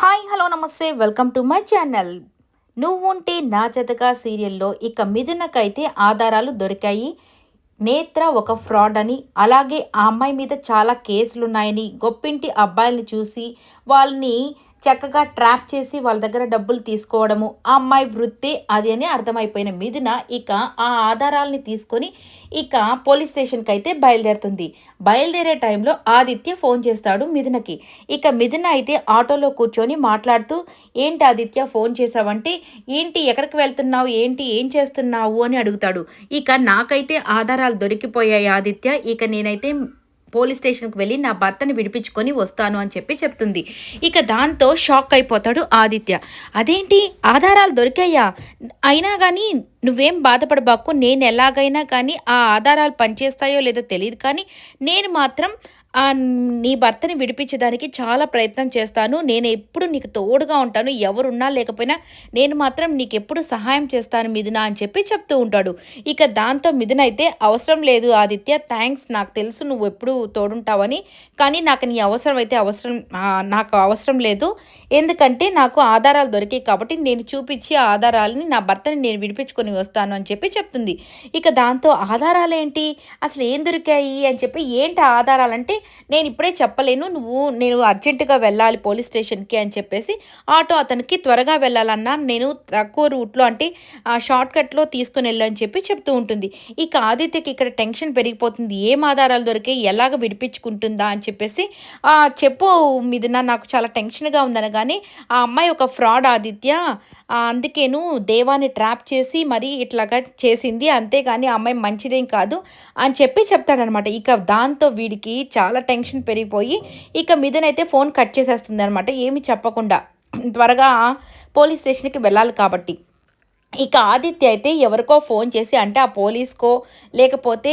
Hi hello నమస్తే. Welcome to my channel. నువ్వుంటే నా జతగా సీరియల్లో ఇక మిథునకైతే ఆధారాలు దొరికాయి. నేత్ర ఒక ఫ్రాడ్ అని అలాగే ఆ అమ్మాయి మీద చాలా కేసులు ఉన్నాయని గొప్పింటి అబ్బాయిల్ని చూసి వాళ్ళని చక్కగా ట్రాప్ చేసి వాళ్ళ దగ్గర డబ్బులు తీసుకోవడము ఆ అమ్మాయి వృత్తి అది అని అర్థమైపోయిన మిథున ఇక ఆ ఆధారాలని తీసుకొని ఇక పోలీస్ స్టేషన్కి అయితే బయలుదేరుతుంది. బయలుదేరే టైంలో ఆదిత్య ఫోన్ చేస్తాడు మిథునకి. ఇక మిథున అయితే ఆటోలో కూర్చొని మాట్లాడుతూ ఏంటి ఆదిత్య ఫోన్ చేసావంటే ఏంటి? ఎక్కడికి వెళ్తున్నావు? ఏంటి? ఏం చేస్తున్నావు? అని అడుగుతాడు. ఇక నాకైతే ఆధారాలు దొరికిపోయాయి ఆదిత్య. ఇక నేనైతే పోలీస్ స్టేషన్కి వెళ్ళి నా భర్తని విడిపించుకొని వస్తాను అని చెప్పి చెప్తుంది. ఇక దాంతో షాక్ అయిపోతాడు ఆదిత్య. అదేంటి? ఆధారాలు దొరికాయా? అయినా కానీ నువ్వేం బాధపడబాకు. నేను ఎలాగైనా కానీ ఆ ఆధారాలు పనిచేస్తాయో లేదో తెలియదు కానీ నేను మాత్రం నీ భర్తని విడిపించడానికి చాలా ప్రయత్నం చేస్తాను. నేను ఎప్పుడు నీకు తోడుగా ఉంటాను. ఎవరున్నా లేకపోయినా నేను మాత్రం నీకు ఎప్పుడు సహాయం చేస్తాను మిథున అని చెప్పి చెప్తూ ఉంటాడు. ఇక దాంతో మిథున అయితే అవసరం లేదు ఆదిత్య థ్యాంక్స్ నాకు తెలుసు నువ్వు ఎప్పుడు తోడుంటావని కానీ నాకు నీ అవసరం అయితే అవసరం నాకు అవసరం లేదు. ఎందుకంటే నాకు ఆధారాలు దొరికాయి కాబట్టి నేను చూపించి ఆధారాలని నా భర్తని నేను విడిపించుకొని వస్తాను అని చెప్పి చెప్తుంది. ఇక దాంతో ఆధారాలు ఏంటి అసలు ఏం దొరికాయి అని చెప్పి ఏంటి ఆధారాలంటే నేను ఇప్పుడే చెప్పలేను నువ్వు నేను అర్జెంటుగా వెళ్ళాలి పోలీస్ స్టేషన్కి అని చెప్పేసి ఆటో అతనికి త్వరగా వెళ్ళాలన్నా నేను తక్కువ రూట్లో అంటే షార్ట్ కట్లో తీసుకుని వెళ్ళని చెప్పి చెప్తూ ఉంటుంది. ఇక ఆదిత్యకి ఇక్కడ టెన్షన్ పెరిగిపోతుంది. ఏం ఆధారాలు దొరికాయి ఎలాగ విడిపించుకుంటుందా అని చెప్పేసి చెప్పు మీదన నాకు చాలా టెన్షన్గా ఉందనగానే ఆ అమ్మాయి ఒక ఫ్రాడ్ ఆదిత్య. అందుకేను దేవాన్ని ట్రాప్ చేసి మరీ ఇట్లాగా చేసింది అంతేగాని ఆ అమ్మాయి మంచిదేం కాదు అని చెప్పి చెప్తాడనమాట. ఇక దాంతో వీడికి చాలా చాలా టెన్షన్ పెరిగిపోయి ఇక మీదనైతే ఫోన్ కట్ చేసేస్తుంది అనమాట ఏమి చెప్పకుండా త్వరగా పోలీస్ స్టేషన్కి వెళ్ళాలి కాబట్టి. ఇక ఆదిత్య అయితే ఎవరికో ఫోన్ చేసి అంటే ఆ పోలీస్కో లేకపోతే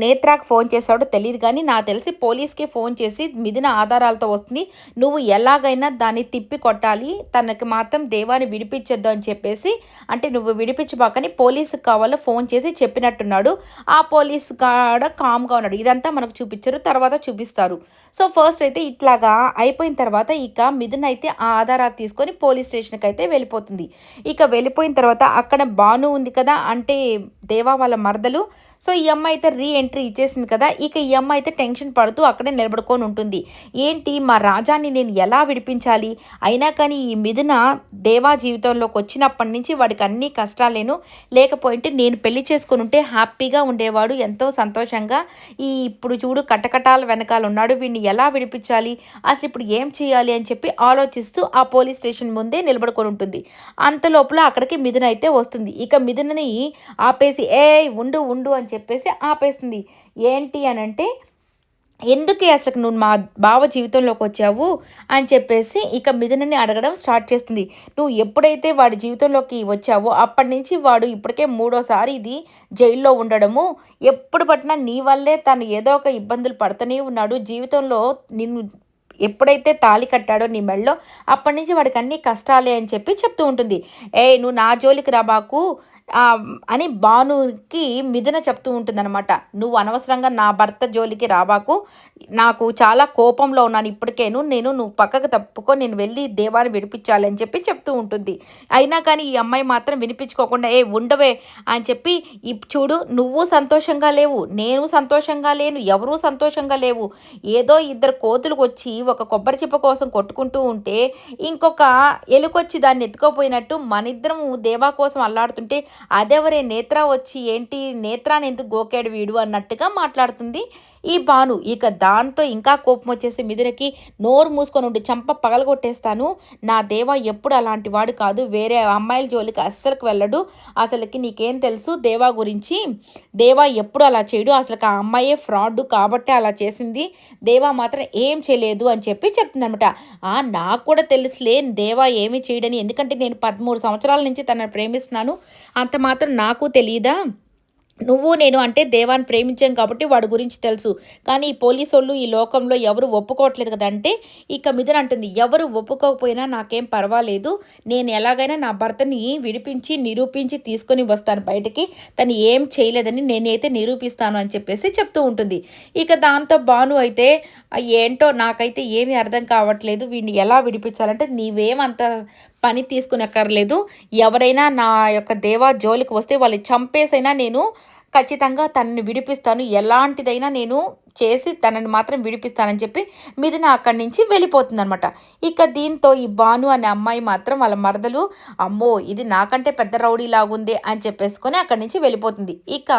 నేత్రాకు ఫోన్ చేశాడో తెలియదు కానీ నాకు తెలిసి పోలీస్కి ఫోన్ చేసి మిదిన ఆధారాలతో వస్తుంది. నువ్వు ఎలాగైనా దాన్ని తిప్పి కొట్టాలి. తనకి మాత్రం దేవాన్ని విడిపించొద్దు అని చెప్పేసి అంటే నువ్వు విడిపించబాకని పోలీసుకి కావాలో ఫోన్ చేసి చెప్పినట్టున్నాడు. ఆ పోలీస్ కాడ కామ్గా ఉన్నాడు. ఇదంతా మనకు చూపించారు తర్వాత చూపిస్తారు. సో ఫస్ట్ అయితే ఇట్లాగా అయిపోయిన తర్వాత ఇక మిథున్ అయితే ఆ ఆధారాలు తీసుకొని పోలీస్ స్టేషన్కి అయితే వెళ్ళిపోతుంది. ఇక వెళ్ళిపోయిన తర్వాత అక్కడ బాను ఉంది కదా అంటే దేవా వాళ్ళ మరదలు సో ఈ అమ్మాయి అయితే రీ ఎంట్రీ ఇచ్చేసింది కదా ఇక ఈ అమ్మాయి అయితే టెన్షన్ పడుతూ అక్కడే నిలబడుకొని ఉంటుంది. ఏంటి మా రాజాని నేను ఎలా విడిపించాలి? అయినా కానీ ఈ మిథున దేవా జీవితంలోకి వచ్చినప్పటి నుంచి వాడికి అన్ని కష్టాలేను లేకపోయింటే నేను పెళ్ళి చేసుకుని ఉంటే హ్యాపీగా ఉండేవాడు ఎంతో సంతోషంగా. ఈ ఇప్పుడు చూడు కటకటాల వెనకాల ఉన్నాడు వీడిని ఎలా విడిపించాలి? అసలు ఇప్పుడు ఏం చేయాలి అని చెప్పి ఆలోచిస్తూ ఆ పోలీస్ స్టేషన్ ముందే నిలబడుకొని ఉంటుంది. అంత లోపల అక్కడికి మిథున అయితే వస్తుంది. ఇక మిథునని ఆపేసి ఏ ఉండు ఉండు అని చెప్పేసి ఆపేస్తుంది. ఏంటి అని అంటే ఎందుకు అసలు నువ్వు మా బావ జీవితంలోకి వచ్చావు? అని చెప్పేసి ఇక మిథునని అడగడం స్టార్ట్ చేస్తుంది. నువ్వు ఎప్పుడైతే వాడి జీవితంలోకి వచ్చావో అప్పటి నుంచి వాడు ఇప్పటికే మూడోసారి ఇది జైల్లో ఉండడము. ఎప్పుడు పట్టినా నీ వల్లే తను ఏదో ఒక ఇబ్బందులు పడుతూనే ఉన్నాడు. జీవితంలో నిన్ను ఎప్పుడైతే తాళి కట్టాడో నీ మెళ్ళో అప్పటి నుంచి వాడికి అన్ని కష్టాలే అని చెప్పి చెప్తూ ఉంటుంది. ఏ నువ్వు నా జోలికి రాబాకు అని భానుకి మిథున చెప్తూ ఉంటుందన్నమాట. నువ్వు అనవసరంగా నా భర్త జోలికి రాబాకు. నాకు చాలా కోపంలో ఉన్నాను. ఇప్పటికేను నేను నువ్వు పక్కకు తప్పుకో. నేను వెళ్ళి దేవాన్ని విడిపించాలి అని చెప్పి చెప్తూ ఉంటుంది. అయినా కానీ ఈ అమ్మాయి మాత్రం వినిపించుకోకుండా ఏ ఉండవే అని చెప్పి చూడు నువ్వు సంతోషంగా లేవు. నేను సంతోషంగా లేను. ఎవరూ సంతోషంగా లేవు. ఏదో ఇద్దరు కోతులకు వచ్చి ఒక కొబ్బరి చిప్ప కోసం కొట్టుకుంటూ ఉంటే ఇంకొక ఎలుకొచ్చి దాన్ని ఎత్తుకోపోయినట్టు మన ఇద్దరం దేవా కోసం అల్లాడుతుంటే అదెవరే నేత్ర వచ్చి ఏంటి? నేత్రాని ఎందుకు గోకాడు వీడు అన్నట్టుగా మాట్లాడుతుంది. ఈ భాను ఇక దాంతో ఇంకా కోపం వచ్చేసి మిథునకి నోరు మూసుకొని ఉండి చంప పగలగొట్టేస్తాను. నా దేవ ఎప్పుడు అలాంటి వాడు కాదు. వేరే అమ్మాయిల జోలికి అస్సలకు వెళ్ళడు. అసలుకి నీకేం తెలుసు? దేవా గురించి. దేవా ఎప్పుడు అలా చేయడు. అసలు ఆ అమ్మాయే ఫ్రాడ్ కాబట్టి అలా చేసింది. దేవా మాత్రం ఏం చేయలేదు అని చెప్పి చెప్తుందనమాట ఆ నాకు కూడా తెలుసులే. దేవా ఏమి చేయడని. ఎందుకంటే నేను పదమూడు సంవత్సరాల నుంచి తనను ప్రేమిస్తున్నాను. అంత మాత్రం నాకు తెలియదా నువ్వు నేను అంటే దేవాన్ని ప్రేమించాం కాబట్టి వాడి గురించి తెలుసు. కానీ ఈ పోలీసు వాళ్ళు ఈ లోకంలో ఎవరు ఒప్పుకోవట్లేదు కదంటే ఇక మిథున అంటుంది ఎవరు ఒప్పుకోకపోయినా నాకేం పర్వాలేదు. నేను ఎలాగైనా నా భర్తని విడిపించి నిరూపించి తీసుకొని వస్తాను బయటికి. తను ఏం చేయలేదని నేనైతే నిరూపిస్తాను అని చెప్పేసి చెప్తూ ఉంటుంది. ఇక దాంతో భాను అయితే ఏంటో నాకైతే ఏమీ అర్థం కావట్లేదు. వీడిని ఎలా విడిపించాలంటే నీవేమంత పని తీసుకునక్కర్లేదు. ఎవరైనా నా యొక్క దేవా జోలికి వస్తే వాళ్ళు చంపేసైనా నేను ఖచ్చితంగా తనని విడిపిస్తాను. ఎలాంటిదైనా నేను చేసి తనని మాత్రం విడిపిస్తానని చెప్పి మిథున అక్కడి నుంచి వెళ్ళిపోతుందనమాట ఇక దీంతో ఈ భాను అనే అమ్మాయి మాత్రం వాళ్ళ మరదలు అమ్మో ఇది నాకంటే పెద్ద రౌడీ లాగుంది అని చెప్పేసుకొని అక్కడి నుంచి వెళ్ళిపోతుంది. ఇక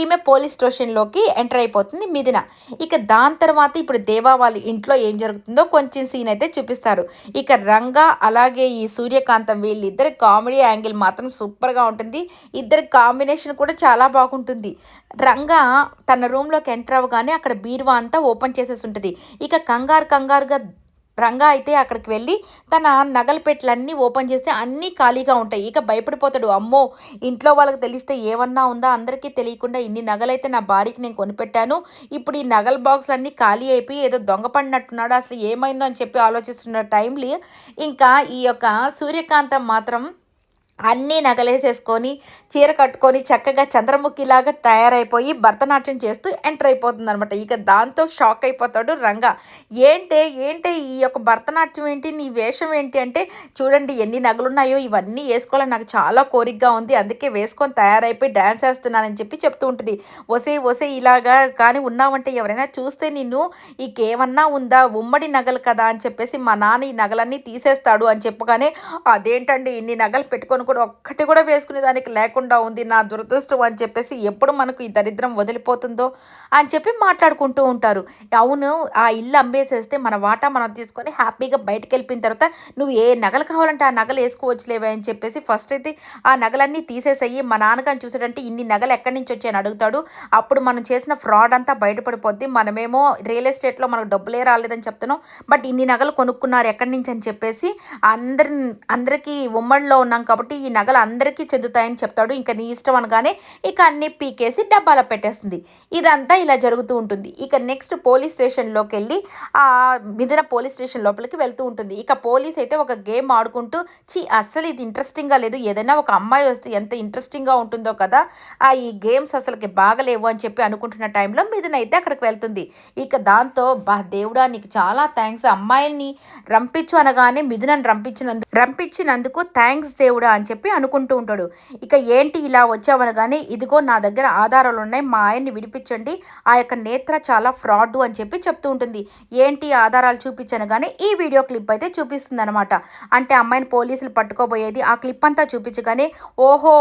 ఈమె పోలీస్ స్టేషన్లోకి ఎంటర్ అయిపోతుంది మిథున. ఇక దాని తర్వాత ఇప్పుడు దేవా వాళ్ళ ఇంట్లో ఏం జరుగుతుందో కొంచెం సీన్ అయితే చూపిస్తారు. ఇక రంగా అలాగే ఈ సూర్యకాంతం వీళ్ళిద్దరి కామెడీ యాంగిల్ మాత్రం సూపర్గా ఉంటుంది. ఇద్దరి కాంబినేషన్ కూడా చాలా బాగుంటుంది. రంగా తన రూమ్లోకి ఎంటర్ అవ్వగానే అక్కడ బీరువా అంతా ఓపెన్ చేసేసి ఉంటుంది. ఇక కంగారు కంగారుగా రంగా అయితే అక్కడికి వెళ్ళి తన నగల పెట్టెలన్నీ ఓపెన్ చేస్తే అన్నీ ఖాళీగా ఉంటాయి. ఇక భయపడిపోతాడు. అమ్మో ఇంట్లో వాళ్ళకి తెలిస్తే ఏమన్నా ఉందా? అందరికీ తెలియకుండా ఇన్ని నగలైతే నా భార్యకి నేను కొనిపెట్టాను. ఇప్పుడు ఈ నగల బాక్స్ అన్నీ ఖాళీ అయిపోయి ఏదో దొంగ పడినట్టున్నాడు. అసలు ఏమైందో అని చెప్పి ఆలోచిస్తున్న టైంలో ఇంకా ఈ యొక్క సూర్యకాంతం మాత్రం అన్నీ నగలేసేసుకొని చీర కట్టుకొని చక్కగా చంద్రముఖిలాగా తయారైపోయి భరతనాట్యం చేస్తూ ఎంటర్ అయిపోతుంది అనమాట ఇక దాంతో షాక్ అయిపోతాడు రంగా. ఏంటే ఏంటే ఈ యొక్క భరతనాట్యం ఏంటి నీ వేషం ఏంటి అంటే చూడండి ఎన్ని నగలున్నాయో ఇవన్నీ వేసుకోవాలని నాకు చాలా కోరికగా ఉంది. అందుకే వేసుకొని తయారైపోయి డ్యాన్స్ వేస్తున్నానని చెప్పి చెప్తూ ఉంటుంది. ఒసే ఒసే ఇలాగా కానీ ఉన్నావంటే ఎవరైనా చూస్తే నిన్ను ఇంకేమన్నా ఉందా? ఉమ్మడి నగలు కదా అని చెప్పేసి మా నాన్న ఈ నగలన్నీ తీసేస్తాడు అని చెప్పగానే అదేంటండి ఇన్ని నగలు పెట్టుకొని కూడా ఒక్కటి కూడా వేసుకునే దానికి లేకుండా ఉంది నా దురదృష్టం అని చెప్పేసి ఎప్పుడు మనకు ఈ దరిద్రం వదిలిపోతుందో అని చెప్పి మాట్లాడుకుంటూ ఉంటారు. అవును ఆ ఇల్లు అమ్మేసేస్తే మన వాటా మనం తీసుకొని హ్యాపీగా బయటకు వెళ్ళిపోయిన తర్వాత నువ్వు ఏ నగలు కావాలంటే ఆ నగలు వేసుకోవచ్చులేవే అని చెప్పేసి ఫస్ట్ అయితే ఆ నగలన్నీ తీసేసేయి. మా నాన్నగారిని చూసాడంటే ఇన్ని నగలు ఎక్కడి నుంచి వచ్చాయని అడుగుతాడు. అప్పుడు మనం చేసిన ఫ్రాడ్ అంతా బయటపడిపోద్ది. మనమేమో రియల్ ఎస్టేట్లో మనకు డబ్బులే రాలేదని చెప్తున్నాం. బట్ ఇన్ని నగలు కొనుక్కున్నారు ఎక్కడి నుంచి అని చెప్పేసి అందరి అందరికీ ఉమ్మడిలో ఉన్నాం కాబట్టి ఈ నగలు అందరికీ చెందుతాయని చెప్తాడు. ఇంకా నీ ఇష్టం అనగానే ఇక అన్ని పీకేసి డబ్బాలో పెట్టేస్తుంది. ఇదంతా ఇలా జరుగుతూ ఉంటుంది. ఇక నెక్స్ట్ పోలీస్ స్టేషన్లోకి వెళ్ళి ఆ మిథున పోలీస్ స్టేషన్ లోపలికి వెళ్తూ ఉంటుంది. ఇక పోలీస్ అయితే ఒక గేమ్ ఆడుకుంటూ చి అస్సలు ఇది ఇంట్రెస్టింగ్గా లేదు. ఏదైనా ఒక అమ్మాయి వస్తే ఎంత ఇంట్రెస్టింగ్గా ఉంటుందో కదా ఆ ఈ గేమ్స్ అసలుకి బాగలేవు అని చెప్పి అనుకుంటున్న టైంలో మిథున అయితే అక్కడికి వెళ్తుంది. ఇక దాంతో బా దేవుడా నీకు చాలా థ్యాంక్స్ అమ్మాయిల్ని రంపించు అనగానే మిథునని రంపించినందుకు రంపించినందుకు థ్యాంక్స్ దేవుడా అని చెప్పి అనుకుంటూ ఉంటాడు. ఇక ఏంటి ఇలా వచ్చావనగానే ఇదిగో నా దగ్గర ఆధారాలు ఉన్నాయి మా ఆయన్ని విడిపించండి ఆ యొక్క నేత్ర చాలా ఫ్రాడ్ అని చెప్పి చెప్తూ ఉంటుంది. ఏంటి ఆధారాలు చూపించనగానే ఈ వీడియో క్లిప్ అయితే చూపిస్తుంది అనమాట అంటే అమ్మాయిని పోలీసులు పట్టుకోబోయేది ఆ క్లిప్ అంతా చూపించగానే ఓహో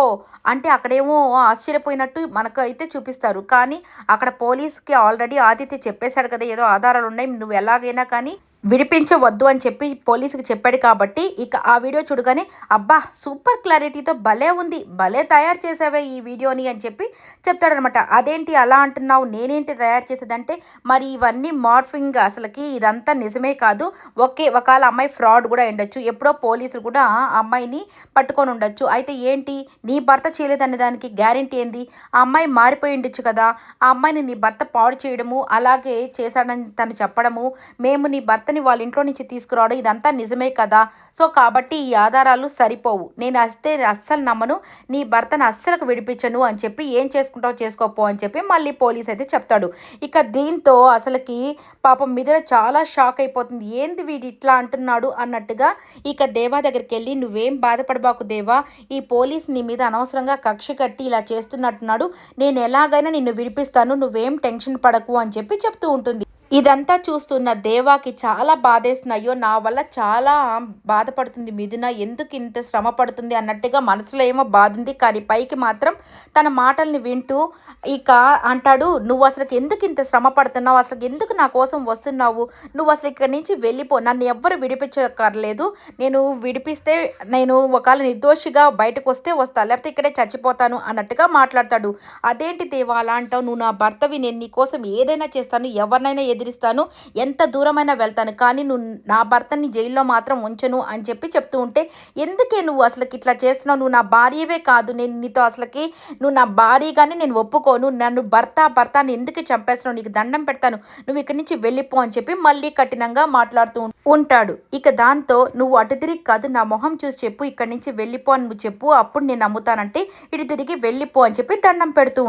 అంటే అక్కడేమో ఆశ్చర్యపోయినట్టు మనకు అయితే చూపిస్తారు. కానీ అక్కడ పోలీస్కి ఆల్రెడీ ఆదిత్య చెప్పేశాడు కదా ఏదో ఆధారాలు ఉన్నాయి నువ్వు ఎలాగైనా కానీ విడిపించవద్దు అని చెప్పి పోలీసుకి చెప్పాడు కాబట్టి ఇక ఆ వీడియో చూడగానే అబ్బా సూపర్ క్లారిటీతో భలే ఉంది భలే తయారు చేసావే ఈ వీడియోని అని చెప్పి చెప్తాడనమాట. అదేంటి అలా అంటున్నావు? నేనేంటి తయారు చేసేదంటే మరి ఇవన్నీ మార్ఫింగ్ అసలుకి ఇదంతా నిజమే కాదు. ఒకే ఒకవేళ అమ్మాయి ఫ్రాడ్ కూడా ఉండొచ్చు ఎప్పుడో పోలీసులు కూడా ఆ అమ్మాయిని పట్టుకొని ఉండొచ్చు. అయితే ఏంటి? నీ భర్త చేయలేదనే దానికి గ్యారంటీ ఏంది? ఆ అమ్మాయి మారిపోయి ఉండొచ్చు కదా. ఆ అమ్మాయిని నీ భర్త పాడు చేయడము అలాగే చేశాడని తను చెప్పడము మేము నీ భర్త భర్తని వాళ్ళ ఇంట్లో నుంచి తీసుకురావడం ఇదంతా నిజమే కదా? సో కాబట్టి ఈ ఆధారాలు సరిపోవు. నేను అస్తే అస్సలు నమ్మను. నీ భర్తను అస్సలకు విడిపించను అని చెప్పి ఏం చేసుకుంటావు చేసుకోపో అని చెప్పి మళ్ళీ పోలీస్ అయితే చెప్తాడు. ఇక దీంతో అసలుకి పాపం మీద చాలా షాక్ అయిపోతుంది. ఏంది వీడు ఇట్లా అంటున్నాడు అన్నట్టుగా ఇక దేవా దగ్గరికి వెళ్ళి నువ్వేం బాధపడబాకు దేవా. ఈ పోలీస్ నీ మీద అనవసరంగా కక్ష కట్టి ఇలా చేస్తున్నట్టున్నాడు. నేను ఎలాగైనా నిన్ను విడిపిస్తాను. నువ్వేం టెన్షన్ పడకు అని చెప్పి చెప్తూ ఉంటుంది. ఇదంతా చూస్తున్న దేవాకి చాలా బాధేస్తుంది. అయ్యో నా వల్ల చాలా బాధపడుతుంది మిథున. ఎందుకు ఇంత శ్రమ పడుతుంది అన్నట్టుగా మనసులో ఏమో బాధింది. కానీ పైకి మాత్రం తన మాటల్ని వింటూ ఇక అంటాడు నువ్వు అసలు ఎందుకు ఇంత శ్రమ పడుతున్నావు? అసలు ఎందుకు నా కోసం వస్తున్నావు? నువ్వు అసలు ఇక్కడి నుంచి వెళ్ళిపో. నన్ను ఎవ్వరు విడిపించక్కర్లేదు. నేను విడిపిస్తే నేను ఒకవేళ నిర్దోషిగా బయటకు వస్తే వస్తా. లేకపోతే ఇక్కడే చచ్చిపోతాను అన్నట్టుగా మాట్లాడతాడు. అదేంటి దేవా అలా అంటావు? నువ్వు నా భర్తవి. నేను నీ కోసం ఏదైనా చేస్తాను. ఎవరినైనా బెదిరిస్తాను ఎంత దూరమైనా వెళ్తాను కానీ నువ్వు నా భర్తని జైల్లో మాత్రం ఉంచను అని చెప్పి చెప్తూ ఉంటే ఎందుకే నువ్వు అసలుకి ఇట్లా చేస్తున్నావు? నువ్వు నా భార్యవే కాదు నేను నీతో అసలుకి నువ్వు నా భార్యగానే నేను ఒప్పుకోను. నన్ను భర్త భర్త అని ఎందుకు చంపేస్తున్నావు? నీకు దండం పెడతాను. నువ్వు ఇక్కడి నుంచి వెళ్ళిపో అని చెప్పి మళ్ళీ కఠినంగా మాట్లాడుతూ ఉంటాడు. ఇక దాంతో నువ్వు అటు తిరిగి కాదు నా మొహం చూసి చెప్పు ఇక్కడి నుంచి వెళ్ళిపో అని నువ్వు చెప్పు అప్పుడు నేను నమ్ముతానంటే ఇటు తిరిగి వెళ్ళిపో అని చెప్పి దండం పెడుతూ